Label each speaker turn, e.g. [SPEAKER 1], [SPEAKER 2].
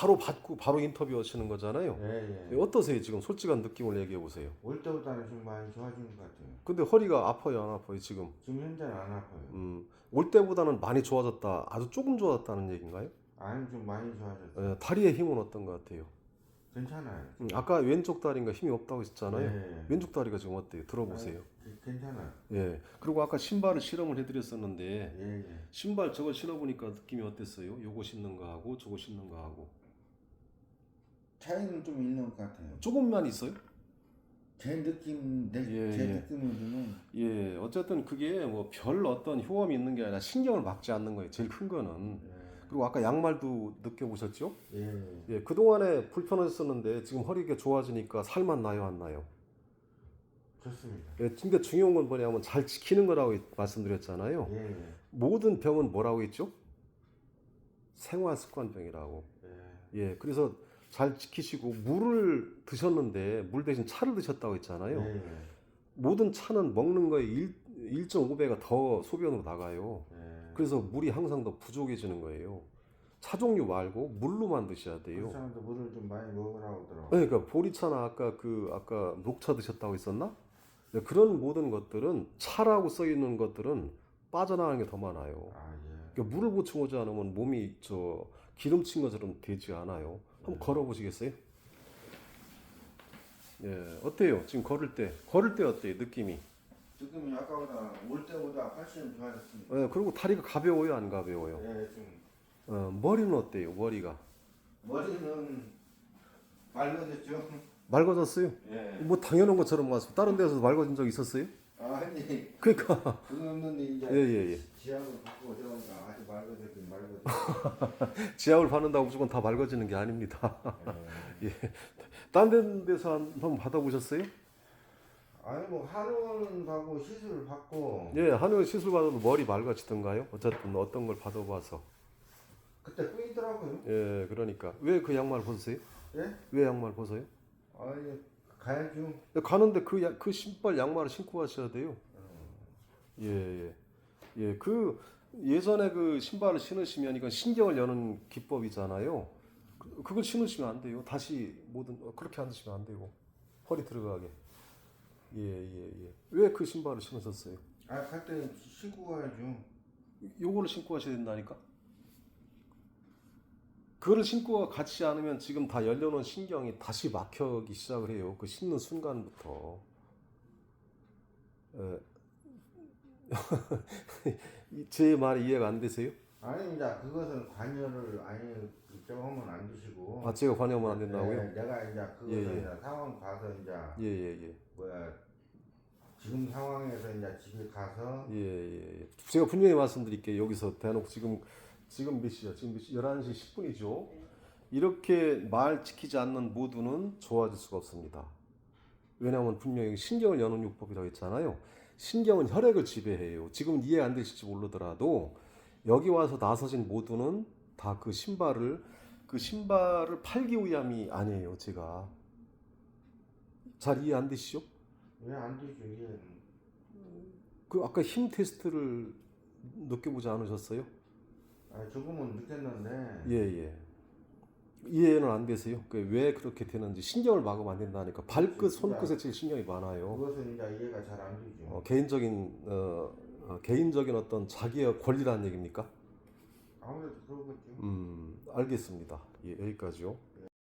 [SPEAKER 1] 바로 받고 바로 인터뷰 하시는 거잖아요.
[SPEAKER 2] 예,
[SPEAKER 1] 예,
[SPEAKER 2] 예.
[SPEAKER 1] 어떠세요? 지금 솔직한 느낌을 얘기해 보세요.
[SPEAKER 2] 올 때보다는 좀 많이 좋아진 것 같아요.
[SPEAKER 1] 근데 허리가 아파요, 안 아파요, 지금?
[SPEAKER 2] 지금 현재는 안 아파요.
[SPEAKER 1] 음, 올 때보다는 많이 좋아졌다. 아주 조금 좋아졌다는 얘기인가요?
[SPEAKER 2] 아니 좀 많이 좋아졌어요.
[SPEAKER 1] 예, 다리의 힘은 어떤 것 같아요?
[SPEAKER 2] 괜찮아요.
[SPEAKER 1] 음, 아까 왼쪽 다리인가 힘이 없다고 했잖아요.
[SPEAKER 2] 예.
[SPEAKER 1] 왼쪽 다리가 지금 어때요? 들어보세요.
[SPEAKER 2] 그- 괜찮아요.
[SPEAKER 1] 예. 그리고 아까 신발을 실험을 해드렸었는데
[SPEAKER 2] 예, 예.
[SPEAKER 1] 신발 저거 신어보니까 느낌이 어땠어요? 요거 신는 거 하고 저거 신는 거 하고
[SPEAKER 2] 차이는 좀 있는 것 같아요.
[SPEAKER 1] 조금만 있어요?
[SPEAKER 2] 제 느낌, 내,
[SPEAKER 1] 예,
[SPEAKER 2] 제
[SPEAKER 1] 예.
[SPEAKER 2] 느낌으로는
[SPEAKER 1] 예. 어쨌든 그게 뭐 별 어떤 효험이 있는 게 아니라 신경을 막지 않는 거예요. 제일 큰 거는. 그리고 아까 양말도 느껴보셨죠?
[SPEAKER 2] 예, 예.
[SPEAKER 1] 예. 그동안에 불편하셨었는데 지금 허리가 좋아지니까 살만 나요, 안 나요?
[SPEAKER 2] 좋습니다.
[SPEAKER 1] 예. 근데 중요한 건 뭐냐면 잘 지키는 거라고 말씀드렸잖아요.
[SPEAKER 2] 예, 예.
[SPEAKER 1] 모든 병은 뭐라고 했죠? 생활 습관병이라고.
[SPEAKER 2] 예.
[SPEAKER 1] 예, 그래서 잘 지키시고 물을 드셨는데 물 대신 차를 드셨다고 했잖아요.
[SPEAKER 2] 예, 예.
[SPEAKER 1] 모든 차는 먹는 거에 1, 1.5배가 더 소변으로 나가요.
[SPEAKER 2] 예.
[SPEAKER 1] 그래서 물이 항상 더 부족해지는 거예요. 차 종류 말고 물로만 드셔야 돼요.
[SPEAKER 2] 그 사람도 물을 좀 많이 먹으라고 하더라고요.
[SPEAKER 1] 네, 그러니까 보리차나 아까 그 아까 녹차 드셨다고 했었나? 네, 그런 모든 것들은 차라고 써 있는 것들은 빠져나가는 게 더 많아요.
[SPEAKER 2] 아, 예.
[SPEAKER 1] 그러니까 물을 보충하지 않으면 몸이 저 기름친 것처럼 되지 않아요. 한번 걸어 보시겠어요? 예, 어때요? 지금 걸을 때 걸을 때 어때요? 느낌이?
[SPEAKER 2] 지금 아까보다 올 때보다 훨씬 좋아졌습니다.
[SPEAKER 1] 예, 그리고 다리가 가벼워요, 안 가벼워요?
[SPEAKER 2] 예, 좀
[SPEAKER 1] 어, 머리는 어때요? 머리가
[SPEAKER 2] 머리는 맑아졌죠.
[SPEAKER 1] 맑아졌어요?
[SPEAKER 2] 예.
[SPEAKER 1] 뭐 당연한 것처럼 왔어. 다른 데서 맑아진 적 있었어요?
[SPEAKER 2] 아니
[SPEAKER 1] 그러니까
[SPEAKER 2] 그건 없는데 이제
[SPEAKER 1] 예, 예, 예.
[SPEAKER 2] 지압을 바꾸고
[SPEAKER 1] 지압을 받는다고 무조건 다 맑아지는 게 아닙니다.
[SPEAKER 2] 예.
[SPEAKER 1] 예. 딴 데서 한번 받아보셨어요?
[SPEAKER 2] 아니 뭐 한의원 가고 시술 받고
[SPEAKER 1] 예, 한의원 시술 받아도 머리 맑아지던가요? 어쨌든 어떤 걸 받아봐서.
[SPEAKER 2] 그때 끊이더라고요.
[SPEAKER 1] 예, 그러니까 왜 그 양말 벗으세요?
[SPEAKER 2] 예?
[SPEAKER 1] 왜 양말 벗어요?
[SPEAKER 2] 아니 가야죠.
[SPEAKER 1] 가는데 그, 야- 그 신발 양말을 신고 가셔야 돼요. 예, 예. 예, 그 예전에 그 신발을 신으시면 이건 신경을 여는 기법이잖아요. 그- 그걸 신으시면 안 돼요. 다시 모든 어, 그렇게 앉으시면 안 되고 허리 들어가게. 예, 예, 예. 왜 그 신발을 신으셨어요?
[SPEAKER 2] 아 갈 때 신고 가야죠.
[SPEAKER 1] 요거를 신고 가셔야 된다니까. 그거를 신고 같이 않으면 지금 다 열려놓은 신경이 다시 막혀기 시작을 해요. 그 신는 순간부터. 예. 이- 제 말이 이해가 안 되세요?
[SPEAKER 2] 아니 이제 그것은 관여를 아니 저거 하면 안 되시고.
[SPEAKER 1] 아 제가 관여하면 안 된다고요?
[SPEAKER 2] 네, 내가 이제 그것을
[SPEAKER 1] 예, 예.
[SPEAKER 2] 이제 상황 봐서 이제
[SPEAKER 1] 예, 예, 예.
[SPEAKER 2] 뭐야 지금 상황에서 이제 집에 가서
[SPEAKER 1] 예, 예, 예. 제가 분명히 말씀드릴게요. 여기서 대놓고 지금 지금 몇 시야? 지금 몇 시? 11시 10분이죠. 이렇게 말 지키지 않는 모두는 좋아질 수가 없습니다. 왜냐하면 분명히 신경을 여는 요법이라고 했잖아요. 신경은 혈액을 지배해요. 지금 이해 안 되실지 모르더라도 여기 와서 나서진 모두는 다 그 신발을 그 신발을 팔기 위함이 아니에요. 제가 잘 이해 안 되시죠?
[SPEAKER 2] 왜 안 되죠
[SPEAKER 1] 그 아까 힘 테스트를 느껴보지 않으셨어요?
[SPEAKER 2] 아 조금은 느꼈는데
[SPEAKER 1] 예, 예. 이해는 안 되세요? 그왜 그렇게 되는지 신경을 막으면 안 된다니까. 발끝, 손끝에 제일 신경이 많아요.
[SPEAKER 2] 그것은 이제 이해가 잘 안 되죠.
[SPEAKER 1] 어, 개인적인 어, 어, 개인적인 어떤 자기의 권리라는 얘기입니까?
[SPEAKER 2] 아무래도 그러겠죠.
[SPEAKER 1] 음, 알겠습니다. 예, 여기까지요.